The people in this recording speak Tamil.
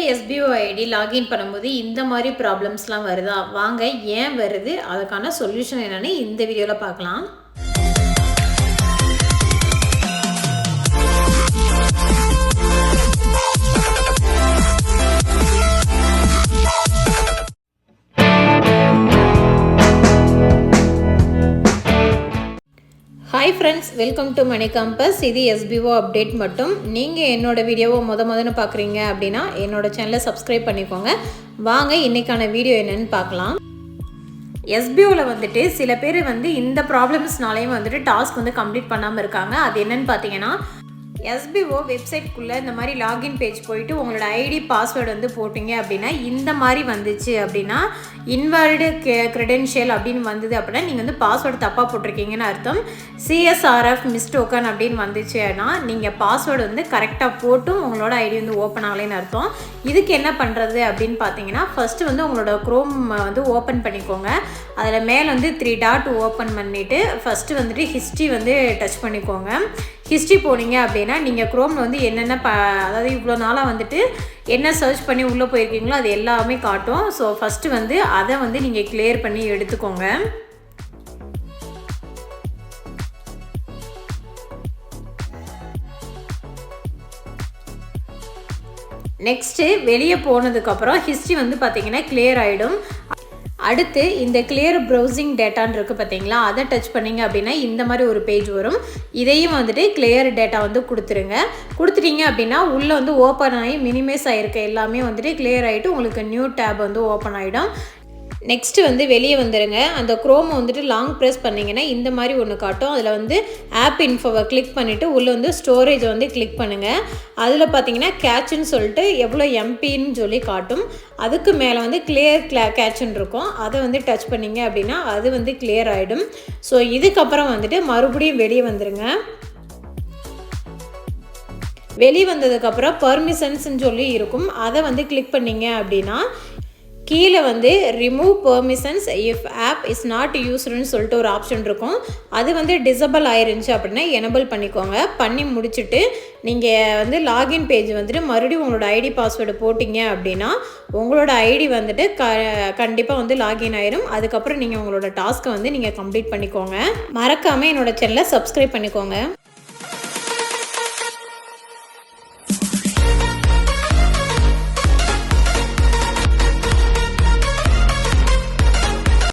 உங்கள் எஸ்பிஓ ஐடி லாகின் பண்ணும்போது இந்த மாதிரி ப்ராப்ளம்ஸ்லாம் வருதா? வாங்க ஏன் வருது? அதுக்கான சொல்யூஷன் என்னென்னு இந்த வீடியோவில் பார்க்கலாம். Hi friends welcome to money compass இது எஸ்பிஓ அப்டேட் மட்டும். நீங்கள் என்னோட வீடியோவை முத முதன்னு பார்க்குறீங்க அப்படின்னா என்னோட சேனலை சப்ஸ்கிரைப் பண்ணிக்கோங்க. வாங்க இன்றைக்கான வீடியோ என்னென்னு பார்க்கலாம். எஸ்பிஓவில் வந்துட்டு சில பேர் வந்து இந்த ப்ராப்ளம்ஸ்னாலையும் வந்துட்டு டாஸ்க் வந்து கம்ப்ளீட் பண்ணாமல் இருக்காங்க. அது என்னென்னு பார்த்தீங்கன்னா எஸ்பிஓ வெப்சைட்குள்ளே இந்த மாதிரி லாகின் பேஜ் போயிட்டு உங்களோட ஐடி பாஸ்வேர்டு வந்து போட்டிங்க அப்படின்னா இந்த மாதிரி வந்துச்சு அப்படின்னா இன்வாலிடு கே க்ரெடென்ஷியல் அப்படின்னு வந்தது அப்படின்னா நீங்கள் வந்து பாஸ்வேர்டு தப்பாக போட்டிருக்கீங்கன்னு அர்த்தம். சிஎஸ்ஆர்எஃப் மிஸ்டோக்கன் அப்படின்னு வந்துச்சுன்னா நீங்கள் பாஸ்வேர்டு வந்து கரெக்டாக போட்டும் உங்களோட ஐடி வந்து ஓப்பன் ஆகலைன்னு அர்த்தம். இதுக்கு என்ன பண்ணுறது அப்படின்னு பார்த்தீங்கன்னா ஃபஸ்ட்டு வந்து உங்களோட க்ரோம் வந்து ஓப்பன் பண்ணிக்கோங்க. அதில் மேலே வந்து த்ரீ டாட் ஓப்பன் பண்ணிவிட்டு ஃபஸ்ட்டு வந்துட்டு ஹிஸ்ட்ரி வந்து டச் பண்ணிக்கோங்க. ஹிஸ்ட்ரி போனீங்க அப்படின்னா நீங்கள் குரோமில் வந்து என்னென்ன ப அதாவது இவ்வளோ நாளாக வந்துட்டு என்ன சர்ச் பண்ணி உள்ளே போயிருக்கீங்களோ அது எல்லாமே காட்டும். ஸோ ஃபஸ்ட்டு வந்து அதை வந்து நீங்கள் கிளியர் பண்ணி எடுத்துக்கோங்க. நெக்ஸ்ட்டு வெளியே போனதுக்கப்புறம் ஹிஸ்ட்ரி வந்து பார்த்தீங்கன்னா கிளியர் ஆகிடும் அடுத்து இந்த கிளியர் ப்ரௌசிங் டேட்டான் இருக்குது பார்த்தீங்களா அதை டச் பண்ணிங்க அப்படின்னா இந்த மாதிரி ஒரு பேஜ் வரும். இதையும் வந்துட்டு கிளியர் டேட்டா வந்து கொடுத்துருங்க. கொடுத்துட்டீங்க அப்படின்னா உள்ளே வந்து ஓப்பன் ஆகி மினிமைஸ் ஆகிருக்க எல்லாமே வந்துட்டு கிளியர் ஆகிட்டு உங்களுக்கு நியூ டேப் வந்து ஓப்பன் ஆகிடும் நெக்ஸ்ட்டு வந்து வெளியே வந்துடுங்க அந்த க்ரோமை வந்துட்டு லாங் ப்ரெஸ் பண்ணிங்கன்னா இந்த மாதிரி ஒன்று காட்டும். அதில் வந்து ஆப் இன்ஃபோவை கிளிக் பண்ணிவிட்டு உள்ளே வந்து ஸ்டோரேஜை வந்து கிளிக் பண்ணுங்கள் அதில் பார்த்தீங்கன்னா கேட்சுன்னு சொல்லிட்டு எவ்வளோ எம்பின்னு சொல்லி காட்டும். அதுக்கு மேலே வந்து கிளியர் கிளா கேட்சுன்னு இருக்கும். அதை வந்து டச் பண்ணிங்க அப்படின்னா அது வந்து கிளியர் ஆகிடும் ஸோ இதுக்கப்புறம் வந்துட்டு மறுபடியும் வெளியே வந்துடுங்க வெளியே வந்ததுக்கப்புறம் பர்மிஷன்ஸ்ன்னு சொல்லி இருக்கும். அதை வந்து கிளிக் பண்ணிங்க அப்படின்னா கீழே வந்து remove permissions if app is not யூஸ்டுன்னு சொல்லிட்டு ஒரு ஆப்ஷன் இருக்கும். அது வந்து டிசபிள் ஆயிருந்துச்சு அப்படின்னா எனபிள் பண்ணிக்கோங்க. பண்ணி முடிச்சுட்டு நீங்கள் வந்து லாகின் பேஜ் வந்துட்டு மறுபடியும் உங்களோட ஐடி பாஸ்வேர்டு போட்டிங்க அப்படின்னா உங்களோட ஐடி வந்துட்டு க கண்டிப்பாக வந்து லாகின் ஆயிரும். அதுக்கப்புறம் நீங்கள் உங்களோட டாஸ்க்கை வந்து நீங்கள் கம்ப்ளீட் பண்ணிக்கோங்க. மறக்காமல் என்னோட சேனலை சப்ஸ்கிரைப் பண்ணிக்கோங்க.